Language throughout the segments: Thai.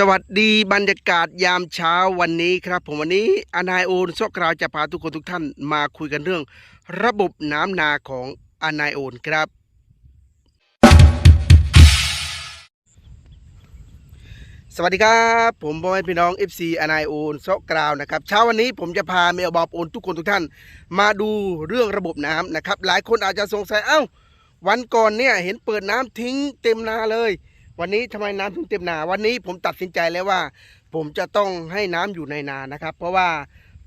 สวัสดีบรรยากาศยามเช้าวันนี้ครับ ผมวันนี้อนายโอนซอกกราวจะพาทุกคนทุกท่านมาคุยกันเรื่อง ระบบน้ำนาของอนายโอนครับ สวัสดีครับ ผมบอยพี่น้อง FC อนายโอนซอกกราวนะครับเช้าวันนี้ผมจะพาเมลบอบโอนทุกคนทุกท่าน มาดูเรื่องระบบน้ำนะครับ หลายคนอาจจะสงสัยเอ้า วันก่อนเนี่ยเห็นเปิดน้ำทิ้งเต็มนาเลย วันนี้ทำไมน้ำถึงเต็มนาวันนี้ผมตัดสินใจแล้วว่า ผมจะต้องให้น้ำอยู่ในนานะครับ เพราะว่า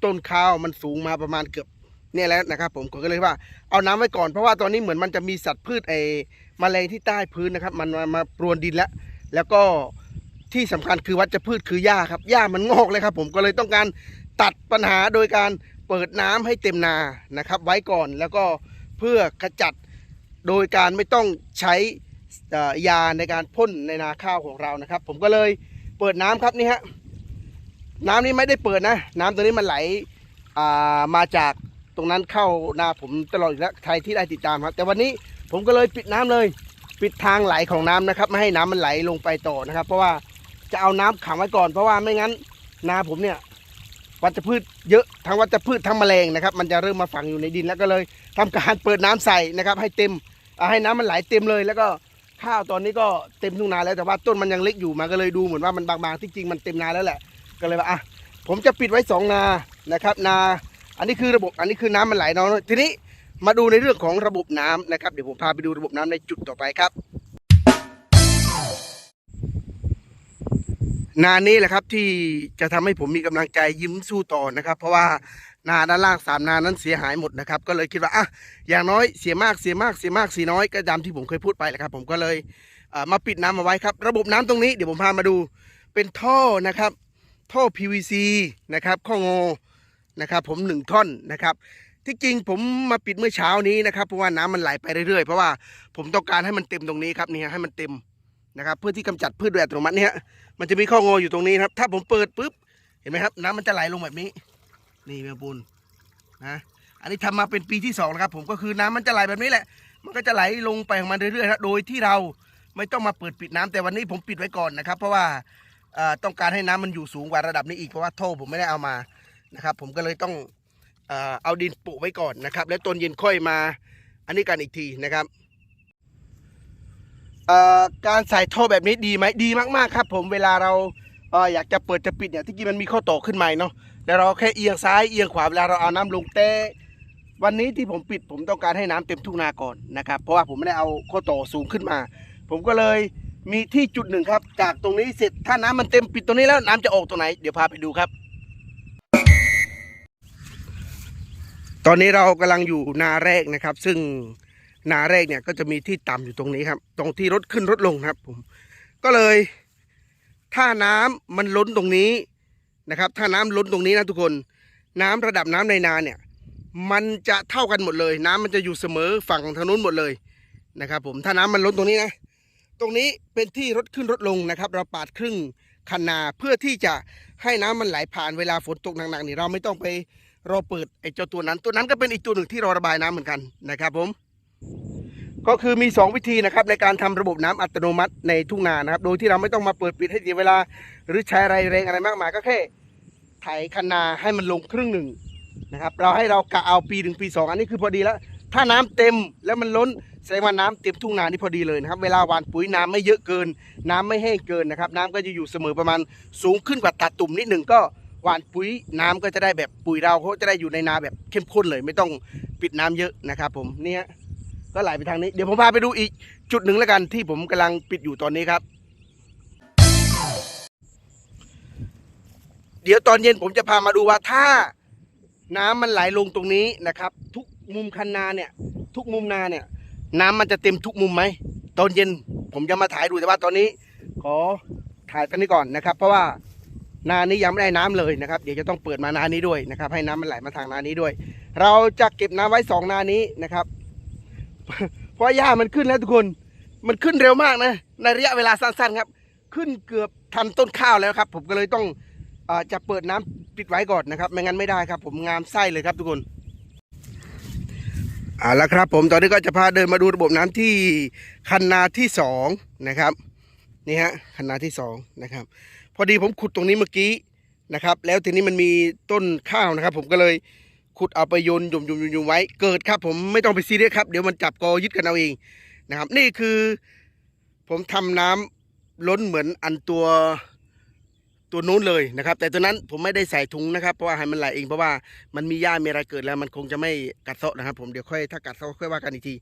ต้นข้าวมันสูงมาประมาณเกือบเนี่ยแล้วนะครับผมก็เลยว่าเอาน้ำไว้ก่อนเพราะว่าตอนนี้เหมือนมันจะมีสัตว์พืชไอ้แมลงที่ใต้พื้นนะครับ มันมามาปรวนดินแล้วแล้วก็ที่สำคัญคือวัชพืชคือหญ้าครับหญ้ามันงอกเลยครับ ผมก็เลยต้องการตัดปัญหาโดยการเปิดน้ำให้เต็มนานะครับ ไว้ก่อนแล้วก็เพื่อขจัดโดยการไม่ต้องใช้ ยาในการพ่นในนาข้าวของเรานะครับ ผมก็เลยเปิดน้ำครับนี่ฮะน้ำนี้ไม่ได้เปิดนะ น้ำตัวนี้มันไหลามาจากตรงนั้นเข้านาผมตลอดอยู่แล้วใครที่ได้ติดตามครับ แต่วันนี้ผมก็เลยปิดน้ำเลย ปิดทางไหลของน้ำนะครับ ไม่ให้น้ำมันไหลลงไปต่อนะครับ เพราะว่าจะเอาน้ำขังไว้ก่อน เพราะว่าไม่งั้นนาผมเนี่ยวัชพืชเยอะทั้งวัชพืชทั้งแมลงนะครับ มันจะเริ่มมาฝังอยู่ในดินแล้วก็เลยทำการเปิดน้ำใส่นะครับ ให้เต็มให้น้ำมันไหลเต็มเลยแล้วก็ ข้าวตอนนี้ก็เต็มทุ่งนาแล้วแต่ว่าต้นมันยังเล็กอยู่มันก็เลยดูเหมือนว่ามันบางๆที่จริงมันเต็มนาแล้วแหละ ก็เลยว่าอะผมจะปิดไว้สองนานะครับ นา อันนี้คือระบบอันนี้คือน้ำมันไหลเนาะทีนี้มาดูในเรื่องของระบบน้ำนะครับเดี๋ยวผมพาไปดูระบบน้ำในจุดต่อไปครับ นานี้แหละครับที่จะทำให้ผมมีกำลังใจยิ้มสู้ต่อนะครับ เพราะว่า นาด้านล่างสามนานั้นเสียหายหมดนะครับก็เลยคิดว่าอะอย่างน้อยเสียมากเสียมากเสียมากเสียน้อยก็ตามที่ผมเคยพูดไปแหละครับ ผมก็เลยมาปิดน้ำเอาไว้ครับ ระบบน้ำตรงนี้เดี๋ยวผมพามาดูเป็นท่อนะครับ ท่อ PVC นะครับข้องอนะครับผมหนึ่งท่อนนะครับที่จริงผมมาปิดเมื่อเช้านี้นะครับเพราะว่าน้ำมันไหลไปเรื่อยๆเพราะว่าผมต้องการให้มันเต็มตรงนี้ครับนี่ให้มันเต็มนะครับเพื่อที่กำจัดพืชโดยอัตโนมัติเนี่ยมันจะมีข้องออยู่ตรงนี้ครับ ถ้าผมเปิดปุ๊บเห็นไหมครับ น้ำมันจะไหลลงแบบนี้ นี่แมงปูนนะอันนี้ทำมาเป็นปีที่สองแล้วครับผมก็คือน้ำมันจะไหลแบบนี้แหละ มันก็จะไหลลงไปของมันเรื่อยๆนะโดยที่เราไม่ต้องมาเปิดปิดน้ำแต่วันนี้ผมปิดไว้ก่อนนะครับ เพราะว่าต้องการให้น้ำมันอยู่สูงกว่าระดับนี้อีกเพราะว่าท่อผมไม่ได้เอามานะครับ ผมก็เลยต้องเอาดินปุไว้ก่อนนะครับ แล้วตอนเย็นค่อยมาอันนี้กันอีกทีนะครับการใส่ท่อแบบนี้ดีไหมดีมากๆครับ ผมเวลาเราออยากจะเปิดจะปิดเนี่ยที่จริงมันมีข้อต่อขึ้นใหม่เนาะ แล้วเราแค่เอียงซ้ายเอียงขวาเวลาเราเอาน้ำลงแต่วันนี้ที่ผมปิดผมต้องการให้น้ำเต็มทุ่งนาก่อนนะครับเพราะว่าผมไม่ได้เอาข้อต่อสูงขึ้นมา ผมก็เลยมีที่จุดหนึ่งครับ จากตรงนี้เสร็จถ้าน้ำมันเต็มปิดตรงนี้แล้วน้ำจะออกตรงไหน เดี๋ยวพาไปดูครับ ตอนนี้เรากำลังอยู่นาแรกนะครับ ซึ่งนาแรกเนี่ยก็จะมีที่ต่ำอยู่ตรงนี้ครับ ตรงที่รถขึ้นรถลงครับผมก็เลย ถ้าน้ำมันล้นตรงนี้ นะครับ ถ้าน้ำล้นตรงนี้นะทุกคน น้ำระดับน้ำในนาเนี่ย มันจะเท่ากันหมดเลย น้ำมันจะอยู่เสมอฝั่งทางนู้นหมดเลยนะครับผมถ้าน้ำมันล้นตรงนี้นะ ตรงนี้เป็นที่รถขึ้นรถลงนะครับ เราปาดครึ่งคันนาเพื่อที่จะให้น้ำมันไหลผ่านเวลาฝนตกหนักๆนี่เราไม่ต้องไปรอเปิดไอ้เจ้าตัวนั้น ตัวนั้นก็เป็นอีกตัวหนึ่งที่รอระบายน้ำเหมือนกันนะครับผมก็คือมี 2 วิธีนะครับในการทำระบบน้ำอัตโนมัติในทุ่งนานะครับ โดยที่เราไม่ต้องมาเปิดปิดให้เสียเวลา หรือใช้อะไรแรงอะไรมากมายก็แค่ ไถคันนาให้มันลงครึ่งหนึ่งนะครับ เราให้เรากะเอาปีหนึ่งปีสองอันนี้คือพอดีแล้ว ถ้าน้ำเต็มแล้วมันล้นแสดงว่าน้ำเต็มทุ่งนานี่พอดีเลยนะครับ เวลาหว่านปุ๋ยน้ำไม่เยอะเกิน น้ำไม่แห้งเกินนะครับ น้ำก็จะอยู่เสมอประมาณสูงขึ้นกว่าตาตุ่มนิดหนึ่งก็หว่านปุ๋ยน้ำก็จะได้แบบปุ๋ยเราเขาจะได้อยู่ในนาแบบเข้มข้นเลย ไม่ต้องปิดน้ำเยอะนะครับผมเนี่ยก็ไหลไปทางนี้เดี๋ยวผมพาไปดูอีกจุดหนึ่งแล้วกันที่ผมกำลังปิดอยู่ตอนนี้ครับ เดี๋ยวตอนเย็นผมจะพามาดูว่าถ้าน้ำมันไหลลงตรงนี้นะครับ ทุกมุมคันนาเนี่ย ทุกมุมนาเนี่ย น้ำมันจะเต็มทุกมุมไหมตอนเย็นผมจะมาถ่ายดูแต่ว่าตอนนี้ ขอถ่ายตอนนี้ก่อนนะครับ เพราะว่านานี้ยังไม่ได้น้ำเลยนะครับ เดี๋ยวจะต้องเปิดมานานี้ด้วยนะครับ ให้น้ำมันไหลมาทางนานี้ด้วย เราจะเก็บน้ำไว้สองนานี้นะครับ เพราะหญ้ามันขึ้นแล้วทุกคน มันขึ้นเร็วมากนะ ในระยะเวลาสั้นๆครับ ขึ้นเกือบทันต้นข้าวแล้วครับ ผมก็เลยต้อง จะเปิดน้ำปิดไว้ก่อนนะครับไม่งั้นไม่ได้ครับผมงามไส้เลยครับทุกคนเอาละครับผมตอนนี้ก็จะพาเดินมาดูระบบน้ำที่คันนาที่สองนะครับนี่ฮะคันนาที่สองนะครับ พอดีผมขุดตรงนี้เมื่อกี้นะครับ แล้วทีนี้มันมีต้นข้าวนะครับ ผมก็เลยขุดเอาไปโยนหยุ่มหยุ่มหยุ่มยุ่มไว้เกิดครับ ผมไม่ต้องไปซีเรียสครับเดี๋ยวมันจับกอยึดกันเอาเองนะครับ นี่คือผมทำน้ำล้นเหมือนอันตัว ตัวนู้นเลยนะครับ แต่ตัวนั้นผมไม่ได้ใส่ถุงนะครับเพราะว่าให้มันไหลเองเพราะว่ามันมีหญ้ามีอะไรเกิดแล้ว มันคงจะไม่กัดเซาะนะครับ ผมเดี๋ยวค่อยถ้ากัดเซาะค่อยว่ากันอีกที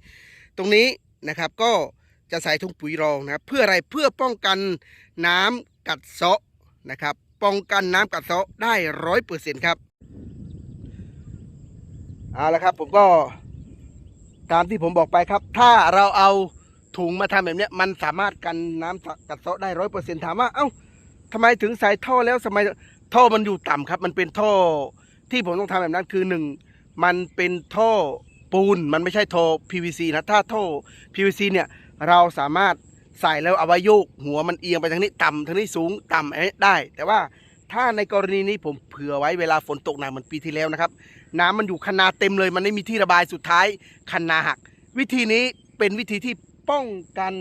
ตรงนี้นะครับก็จะใส่ถุงปุ๋ยรองนะครับ เพื่ออะไรเพื่อป้องกันน้ำกัดเซาะนะครับ ป้องกันน้ำกัดเซาะได้ร้อยเปอร์เซ็นต์ครับเอาละครับผมก็ตามที่ผมบอกไปครับ ถ้าเราเอาถุงมาทำแบบนี้มันสามารถกันน้ำกัดเซาะได้ร้อยเปอร์เซ็นต์ถามว่าเอ้า ทำไมถึงใส่ท่อแล้วทำไมท่อมันอยู่ต่ำครับ มันเป็นท่อที่ผมต้องทำแบบนั้นคือหนึ่งมันเป็นท่อปูนมันไม่ใช่ท่อ PVC นะถ้าท่อ PVC เนี่ยเราสามารถใส่แล้วเอาไว้โยกหัวมันเอียงไปทางนี้ต่ำทางนี้สูงต่ำอันนี้ได้ แต่ว่าถ้าในกรณีนี้ผมเผื่อไว้เวลาฝนตกหนักเหมือนปีที่แล้วนะครับ น้ำมันอยู่คันนาเต็มเลย มันไม่มีที่ระบายสุดท้ายคันนาหัก วิธีนี้เป็นวิธีที่ป้องกัน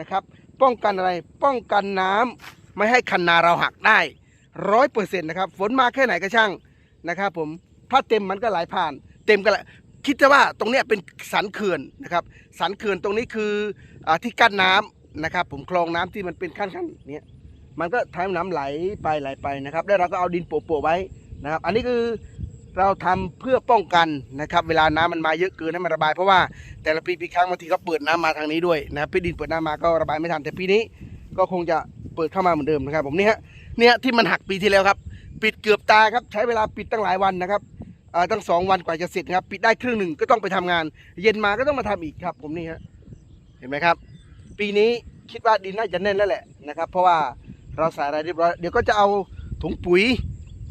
นะครับ ป้องกันอะไรป้องกันน้ำ ไม่ให้คันนาเราหักได้ร้อยเปอร์เซ็นต์นะครับ ฝนมาแค่ไหนก็ช่างนะครับ ผมถ้าเต็มมันก็ไหลผ่าน เต็มก็ไหลคิดจะว่าตรงเนี้ยเป็นสันเขื่อนนะครับสันเขื่อนตรงนี้คืออที่กั้นน้ำนะครับ ผมคลองน้ำที่มันเป็นขั้นๆเนี้ยมันก็ทำให้น้ำไหลไปไหลไปนะครับ แล้วเราก็เอาดินโปะๆไว้นะครับ อันนี้คือเราทำเพื่อป้องกันนะครับ เวลาน้ำมันมาเยอะเกินให้มันระบายเพราะว่าแต่ละปีปีครั้งบางทีก็เปิดน้ำมาทางนี้ด้วยนะครับพี่ดินเปิดน้ำมาก็ระบายไม่ทันแต่ปีนี้ก็คงจะ เปิดเข้ามาเหมือนเดิมนะครับผมนี่ฮะเนี่ยที่มันหักปีที่แล้วครับ ปิดเกือบตายครับใช้เวลาปิดตั้งหลายวันนะครับตั้งสองวันกว่าจะเสร็จนะครับ ปิดได้ครึ่งหนึ่งก็ต้องไปทำงาน เย็นมาก็ต้องมาทำอีกครับ ผมนี่ฮะเห็นไหมครับ ปีนี้คิดว่าดินน่าจะแน่นแล้วแหละนะครับ เพราะว่าเราใส่อะไรเรียบร้อยเดี๋ยวก็จะเอาถุงปุ๋ย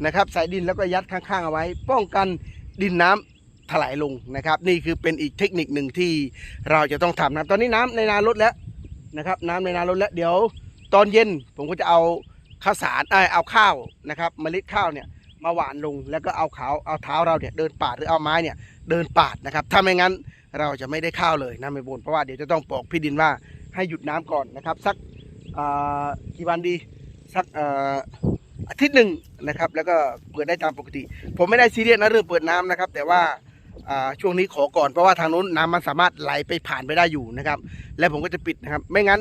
นะครับใส่ดินแล้วก็ยัดข้างๆเอาไว้ ป้องกันดินน้ำถลายลงนะครับ นี่คือเป็นอีกเทคนิคหนึ่งที่เราจะต้องทำนะตอนนี้น้ำในนาลดแล้วนะครับ น้ำในนาลดแล้วเดี๋ยว ตอนเย็นผมก็จะเอาข้าวสารเอเอาข้าวนะครับเมล็ดข้าวเนี่ยมาหวานลงแล้วก็เอาเขาเอาเท้าเราเนี่ยเดินปาดหรือเอาไม้เนี่ยเดินปาดนะครับถ้าไม่งั้นเราจะไม่ได้ข้าวเลยนะไม่บนเพราะว่าเดี๋ยวจะต้องบอกพี่ดินว่าให้หยุดน้ำก่อนนะครับ สักอ่ากี่วันดีสักอ่าอาทิตย์หนึ่งนะครับ แล้วก็เปิดได้ตามปกติ ผมไม่ได้ซีเรียสนะเรื่องเปิดน้ำนะครับ แต่ว่าอ่าช่วงนี้ขอก่อนเพราะว่าทางนู้นน้ำมันสามารถไหลไปผ่านไปได้อยู่นะครับ และผมก็จะปิดนะครับ ไม่งั้น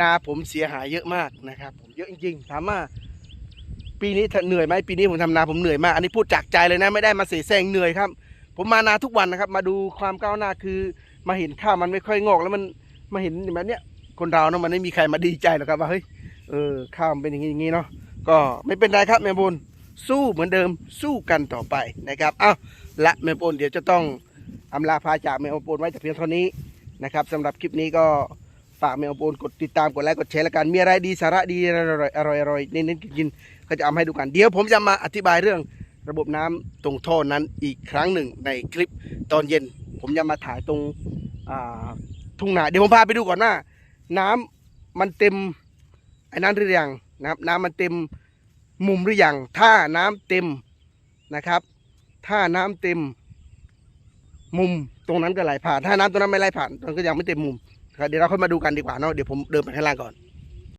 นาผมเสียหายเยอะมากนะครับผมเยอะจริงๆถามว่าปีนี้เหนื่อยไหมปีนี้ผมทำนาผมเหนื่อยมาก อันนี้พูดจากใจเลยนะไม่ได้มาเสแสร้งเหนื่อยครับ ผมมานาทุกวันนะครับ มาดูความก้าวหน้าคือ มาเห็นข้าวมันไม่ค่อยงอก แล้วมันมาเห็นแบบเนี้ยคนเราเนาะมันไม่มีใครมาดีใจหรอกครับว่าเฮ้ยเออข้าวมันเป็นอย่างนี้อย่างนี้เนาะก็ไม่เป็นไรครับแม่บุญสู้เหมือนเดิมสู้กันต่อไปนะครับอ้าวและแม่บุญเดี๋ยวจะต้องอำลาพาจากแม่บุญไว้แต่เพียงเท่านี้นะครับสำหรับคลิปนี้ก็ ฝากแม่บุญกดติดตามกดไลค์กดแชร์ล้วกันมีอะไรดีสาระดีอร่อยอร่อยอร่อยเน้นๆกินก็จะเอามให้ดูกัน เดี๋ยวผมจะมาอธิบายเรื่องระบบน้ำตรงท่อนั้นอีกครั้งหนึ่งในคลิปตอนเย็น ผมจะมาถ่ายตรงทุ่งนาเดี๋ยวผมพาไปดูก่อนว่าน้ำมันเต็มไอ้นั้นหรือยังนะครับ น้ำมันเต็มมุมหรือยังถ้าน้ำเต็มนะครับ ถ้าน้ำเต็มมุมตรงนั้นก็ไหลผ่าน ถ้าน้ำตรงนั้นไม่ไหลผ่านมันก็ยังไม่เต็มมุม เดี๋ยวเราค่อยมาดูกันดีกว่าเนาะเดี๋ยวผมเดินไปข้างล่างก่อน